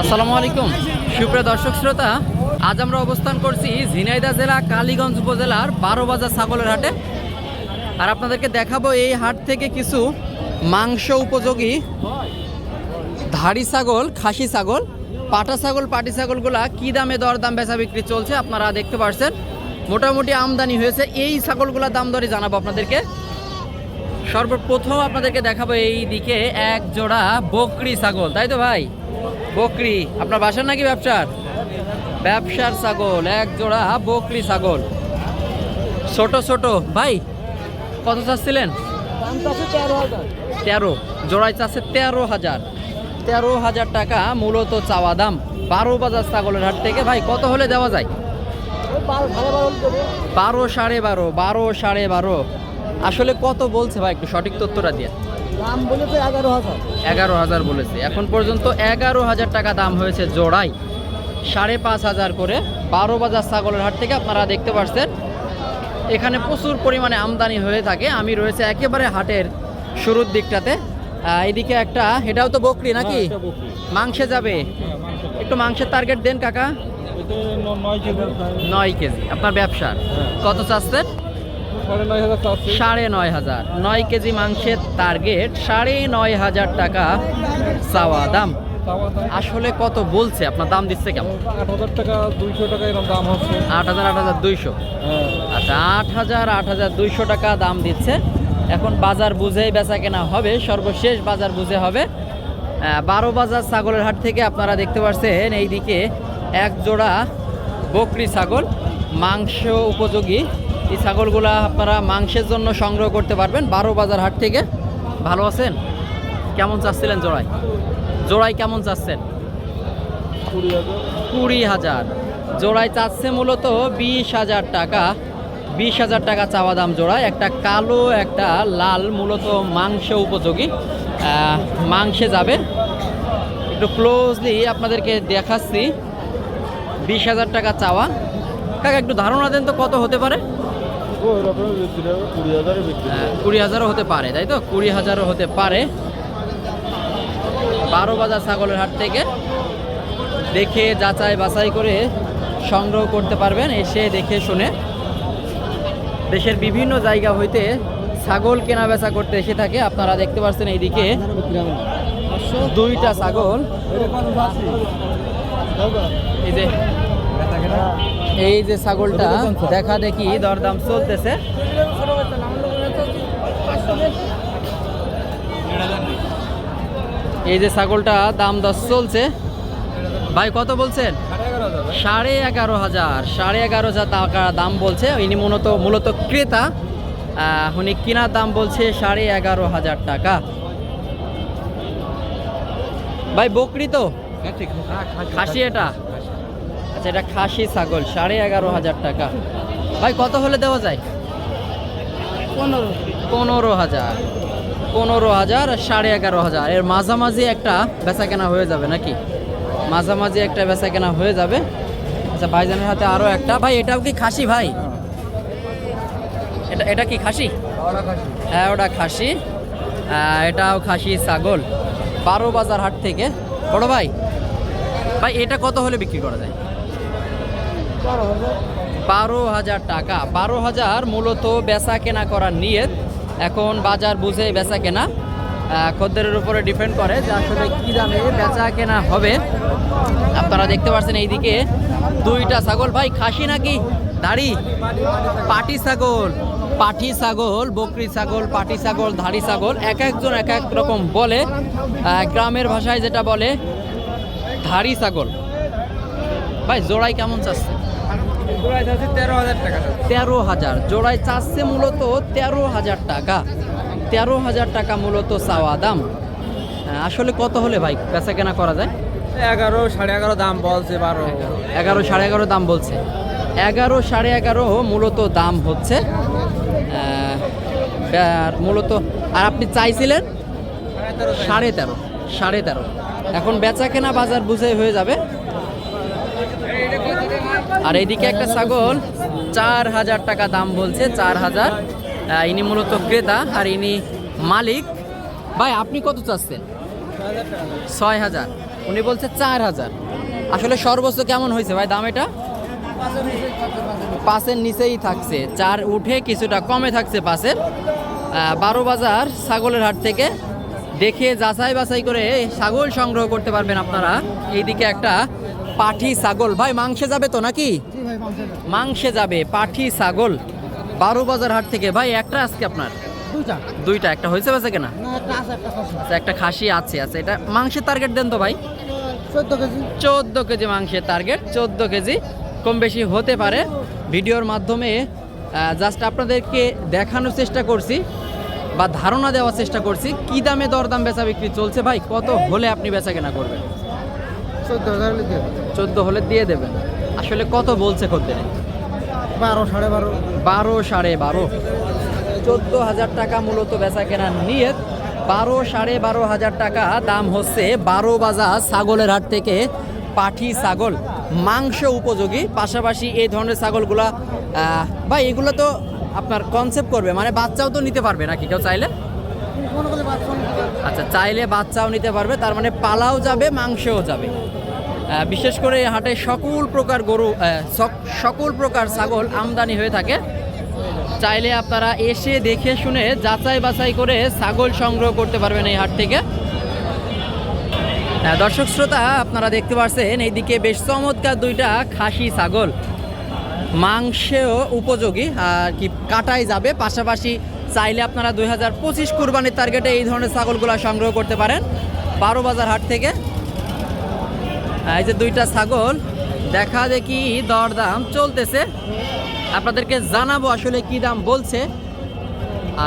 আসসালামু আলাইকুম। সুপ্রিয় দর্শক শ্রোতা, আজ আমরা অবস্থান করছি ঝিনাইদহ জেলা, কালীগঞ্জ উপজেলার বারো বাজার ছাগলের হাটে। আর আপনাদেরকে দেখাবো এই হাট থেকে কিছু মাংস উপযোগী ধাড়ি ছাগল, খাসি ছাগল, পাটা ছাগল, পাটি ছাগলগুলা কী দামে দর দাম বেচা বিক্রি চলছে আপনারা দেখতে পাচ্ছেন মোটামুটি আমদানি হয়েছে। এই ছাগলগুলোর দাম দরে জানাব আপনাদেরকে। সর্বপ্রথম আপনাদেরকে দেখাবো এই দিকে এক জোড়া বকরি ছাগল, তাই তো ভাই? বকরি আপনার বাসার নাকি ব্যবসার? ব্যবসার ছাগল এক জোড়া বকরি ছাগল। ছোট ছোট। ভাই কত চাচ্ছিলেন? তেরো জোড়াই চাচ্ছে তেরো হাজার। তেরো হাজার টাকা মূলত চাওয়া দাম। বারো বাজার ছাগলের হাট থেকে ভাই কত হলে দেওয়া যায়? বারো সাড়ে বারো বারো সাড়ে বারো। আসলে কত বলছে ভাই একটু সঠিক তথ্যটা দিয়ে। দাম বলেছে এগারো হাজার। এগারো হাজার বলেছে। এখন পর্যন্ত এগারো হাজার টাকা দাম হয়েছে জোড়াই। সাড়ে পাঁচ হাজার করে বারো বাজার ছাগলের হাট থেকে আপনারা দেখতে পাচ্ছেন এখানে প্রচুর পরিমাণে আমদানি হয়ে থাকে। আমি রয়েছে একেবারে হাটের শুরুর দিকটাতে। এদিকে একটা এটাও তো বকরি নাকি? মাংসে যাবে। একটু মাংসের টার্গেট দেন কাকা। নয় কেজি। আপনার ব্যবসার। কত চাচ্ছেন? সাড়ে নয় হাজার নয় কেজি মাংসের টার্গেট সাড়ে নয় হাজার টাকা চাওয়া দাম। আসলে কত বলছে? আপনার দাম দিচ্ছে কেমন? আট হাজার টাকা দুইশো টাকা এরকম দাম হচ্ছে। আট হাজার আট হাজার দুইশো। আচ্ছা আট হাজার আট হাজার দুইশো টাকা দাম দিচ্ছে। এখন বাজার বুঝেই বেচা কেনা হবে। সর্বশেষ বাজার বুঝে হবে। বারো বাজার ছাগলের হাট থেকে আপনারা দেখতে পাচ্ছেন এইদিকে এক জোড়া বকরি ছাগল মাংস উপযোগী। এই ছাগলগুলা আপনারা মাংসের জন্য সংগ্রহ করতে পারবেন। বারো বাজার হাট থেকে। ভালো আছেন? কেমন চাচ্ছিলেন জোড়ায় জোড়ায় কেমন চাচ্ছেন? কুড়ি হাজার। জোড়ায় চাচ্ছে মূলত বিশ হাজার টাকা। বিশ হাজার টাকা চাওয়া দাম জোড়ায় একটা কালো, একটা লাল মূলত মাংস উপযোগী। মাংসে যাবে। একটু ক্লোজলি আপনাদেরকে দেখাচ্ছি। বিশ হাজার টাকা চাওয়া। কাকা, একটু ধারণা দেন তো কত হতে পারে? কুড়ি আহ, কুড়ি হাজারও হতে পারে তাই তো? কুড়ি হাজারও হতে পারে। বারো বাজার ছাগলের হাট থেকে দেখে যাচাই বাছাই করে সংগ্রহ করতে পারবেন এসে দেখে শুনে। দেশের বিভিন্ন জায়গা হইতে ছাগল কেনা বেচা করতে এসে থাকে। আপনারা দেখতে পাচ্ছেন এইদিকে দুইটা ছাগল। এই যে এই যে ছাগলটা দেখা দেখি দরদাম চলতেছে। এই যে ছাগলটা দাম দশ চলছে। ভাই কত বলছেন? সাড়ে এগারো হাজার। সাড়ে এগারো হাজার টাকা দাম বলছে। ইনি মূলত মূলত ক্রেতা। উনি কেনার দাম বলছে সাড়ে এগারো হাজার টাকা। ভাই বকরি তো? খাসি এটা? আচ্ছা এটা খাসি ছাগল সাড়ে এগারো হাজার টাকা। ভাই কত হলে দেওয়া যায়? পনেরো। পনেরো হাজার। পনেরো হাজার সাড়ে এগারো হাজার। এর মাঝামাঝি একটা বেচা কেনা হয়ে যাবে নাকি? মাঝামাঝি একটা বেচা কেনা হয়ে যাবে। আচ্ছা ভাইজানের হাতে আরও একটা। ভাই এটাও কি খাসি ভাই? এটা এটা কি খাসি? হ্যাঁ ওটা খাসি। এটাও খাসি ছাগল। বারো বাজার হাট থেকে। বড় ভাই ভাই এটা কত হলে বিক্রি করা যায়? বারো হাজার টাকা। বারো হাজার মূলত বেচা কেনা করার নিয়ত। এখন বাজার বুঝে বেচা কেনা আহ, খদ্দেরের উপরে ডিপেন্ড করে যে আসলে কী দামে বেচা কেনা হবে। আপনারা দেখতে পাচ্ছেন এইদিকে দুইটা ছাগল। ভাই খাসি নাকি? দাড়ি? পাটি ছাগল পাটি ছাগল বকরি ছাগল পাটি ছাগল ধাড়ি ছাগল। এক একজন এক এক রকম বলে। গ্রামের ভাষায় যেটা বলে ধাড়ি ছাগল। ভাই জোড়াই কেমন চাচ্ছে? তেরো হাজার জোড়ায় চাচ্ছে মূলত তেরো হাজার টাকা। তেরো হাজার টাকা মূলত চাওয়া দাম। আসলে কত হলে ভাই বেচা কেনা করা যায়? এগারো সাড়ে এগারো দাম বলছে বারো। এগারো সাড়ে এগারো দাম বলছে। এগারো সাড়ে এগারো মূলত দাম হচ্ছে মূলত আর আপনি চাইছিলেন? সাড়ে তেরো। সাড়ে তেরো এখন বেচা কেনা বাজার বুঝে হয়ে যাবে। আর এইদিকে একটা ছাগল, চার হাজার টাকা দাম বলছে, চার হাজার। ইনি মূলত ক্রেতা আর ইনি মালিক। ভাই, আপনি কত চাচ্ছেন? ছয় হাজার। উনি বলছে চার হাজার। আসলে সর্বোচ্চ কেমন হয়েছে ভাই দাম এটা? পাশের নিচেই থাকছে। চার উঠে কিছুটা কমে থাকছে পাশের বারো বাজার ছাগলের হাট থেকে দেখে যাচাই বাছাই করে ছাগল সংগ্রহ করতে পারবেন আপনারা। এইদিকে একটা পাঠি ছাগল। ভাই মাংসে যাবে তো নাকি? মাংসে যাবে। পাঠি ছাগল। বারো বাজার হাট থেকে। ভাই একটা আজকে আপনার? দুইটা। একটা হয়েছে বেচা কেনা? একটা খসা। আচ্ছা, একটা খাসি আছে আছে এটা মাংসের টার্গেট দেন তো ভাই। চোদ্দ কেজি। চোদ্দ কেজি মাংসের টার্গেট চোদ্দ কেজি। কম বেশি হতে পারে। ভিডিওর মাধ্যমে জাস্ট আপনাদেরকে দেখানোর চেষ্টা করছি বা ধারণা দেওয়ার চেষ্টা করছি। কি দামে দরদাম বেচা বিক্রি চলছে ভাই? কত হলে আপনি বেচা কেনা করবেন? চোদ্দ হলে দিয়ে দেবেন। আসলে কত বলছে খদ্দের বারো সাড়ে বারো। বারো সাড়ে বারো। চোদ্দ হাজার টাকা মূলত বেচা কেনার নিয়ে বারো সাড়ে বারো হাজার টাকা দাম হচ্ছে বারো বাজার ছাগলের হাট থেকে পাঠি ছাগল মাংস উপযোগী। পাশাপাশি এই ধরনের ছাগলগুলা ভাই এগুলো তো আপনার কনসেপ্ট করবে মানে বাচ্চাও তো নিতে পারবে নাকি কেউ চাইলে? আচ্ছা চাইলে বাচ্চাও নিতে পারবে তার মানে পালাও যাবে মাংসও যাবে। বিশেষ করে হাটে সকল প্রকার গরু সক- সকল প্রকার ছাগল আমদানি হয়ে থাকে। চাইলে আপনারা এসে দেখে শুনে যাচাই বাছাই করে ছাগল সংগ্রহ করতে পারবেন এই হাট থেকে। দর্শক শ্রোতা, আপনারা দেখতে পাচ্ছেন এইদিকে বেশ চমৎকার দুইটা খাসি ছাগল। মাংসেও উপযোগী, আর কি কাটাই যাবে। পাশাপাশি চাইলে আপনারা দুই হাজার পঁচিশ কুরবানির টার্গেটে এই ধরনের ছাগলগুলো সংগ্রহ করতে পারেন। বারো বাজার হাট থেকে। এই যে দুইটা ছাগল দেখা দেখি দরদাম চলতেছে। আপনাদেরকে জানাব আসলে কি দাম বলছে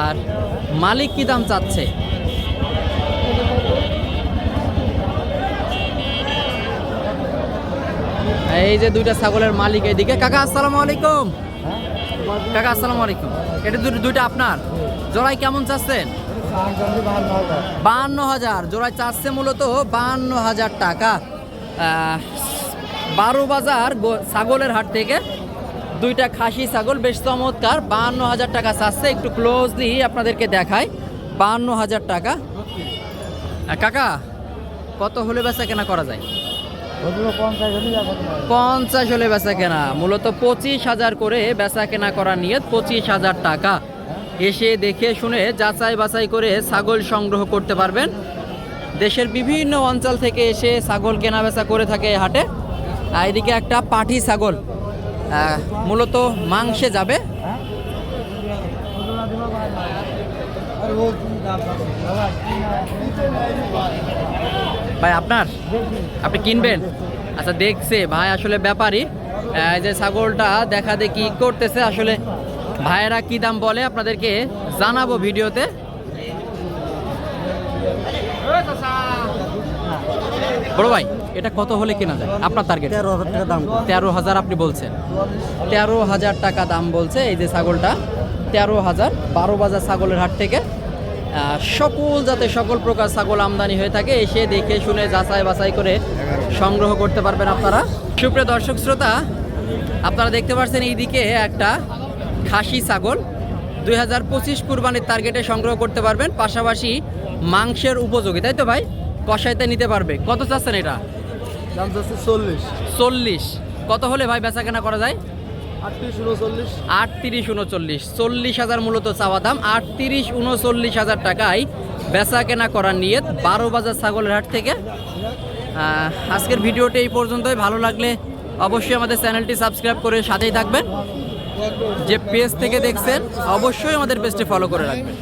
আর মালিক কি দাম চাচ্ছে। এই যে দুইটা ছাগলের মালিক এইদিকে কাকা আসসালামু আলাইকুম। কাকা আসসালামু আলাইকুম। এটা দুটো দুইটা আপনার? জোড়াই কেমন চাচ্ছেন? বাহান্ন হাজার। জোড়ায় চাচ্ছে মূলত বাহান্ন হাজার টাকা। বারো বাজার ছাগলের হাট থেকে দুইটা খাসি ছাগল, বেশ চমৎকার। বাহান্ন হাজার টাকা চাচ্ছে। একটু ক্লোজলি আপনাদেরকে দেখায় বাহান্ন হাজার টাকা। কাকা, কত হলে বেচা কেনা করা যায়? পঞ্চাশ হলে বেচা কেনা। মূলত পঁচিশ হাজার করে বেচা কেনা করার নিয়ত পঁচিশ হাজার টাকা। এসে দেখে শুনে যাচাই বাছাই করে ছাগল সংগ্রহ করতে পারবেন। দেশের বিভিন্ন অঞ্চল থেকে এসে ছাগল কেনাবেচা করে থাকে হাটে। আর এদিকে একটা পাঠি ছাগল মূলত মাংসে যাবে। ভাই আপনার? আপনি কিনবেন? আচ্ছা দেখছে। ভাই আসলে ব্যাপারী আহ, এই যে ছাগলটা দেখা দেখি করতেছে আসলে ভাইয়েরা কি দাম বলে আপনাদেরকে জানাব ভিডিওতে। বড় ভাই এটা কত হলে কেনা যায়? আপনার টার্গেট তেরো হাজার টাকা দাম তেরো হাজার আপনি বলছেন। তেরো হাজার টাকা দাম বলছে এই যে ছাগলটা। তেরো হাজার বারো বাজার ছাগলের হাট থেকে। সকল যাতে সকল প্রকার ছাগল আমদানি হয়ে থাকে। এসে দেখে শুনে যাচাই বাছাই করে সংগ্রহ করতে পারবেন আপনারা। সুপ্রিয় দর্শক শ্রোতা আপনারা দেখতে পাচ্ছেন এইদিকে একটা খাসি ছাগল। দুই হাজার পঁচিশ কুরবানির টার্গেটে সংগ্রহ করতে পারবেন পাশাপাশি মাংসের উপযোগী তাই তো ভাই? কষাইতে নিতে পারবে। কত চাচ্ছেন এটা? দাম যাচ্ছে চল্লিশ। চল্লিশ। কত হলে ভাই বেচা কেনা করা যায়? আটত্রিশ উনচল্লিশ। আটত্রিশ উনচল্লিশ। চল্লিশ হাজার মূলত চাওয়া দাম। আটত্রিশ উনচল্লিশ হাজার টাকায় বেচা কেনা করার নিয়ত বারো বাজার ছাগলের হাট থেকে। আজকের ভিডিওটি এই পর্যন্তই। ভালো লাগলে অবশ্যই আমাদের চ্যানেলটি সাবস্ক্রাইব করে সাথেই থাকবেন। যে পেজ থেকে দেখছেন অবশ্যই আমাদের পেজটি ফলো করে রাখবেন।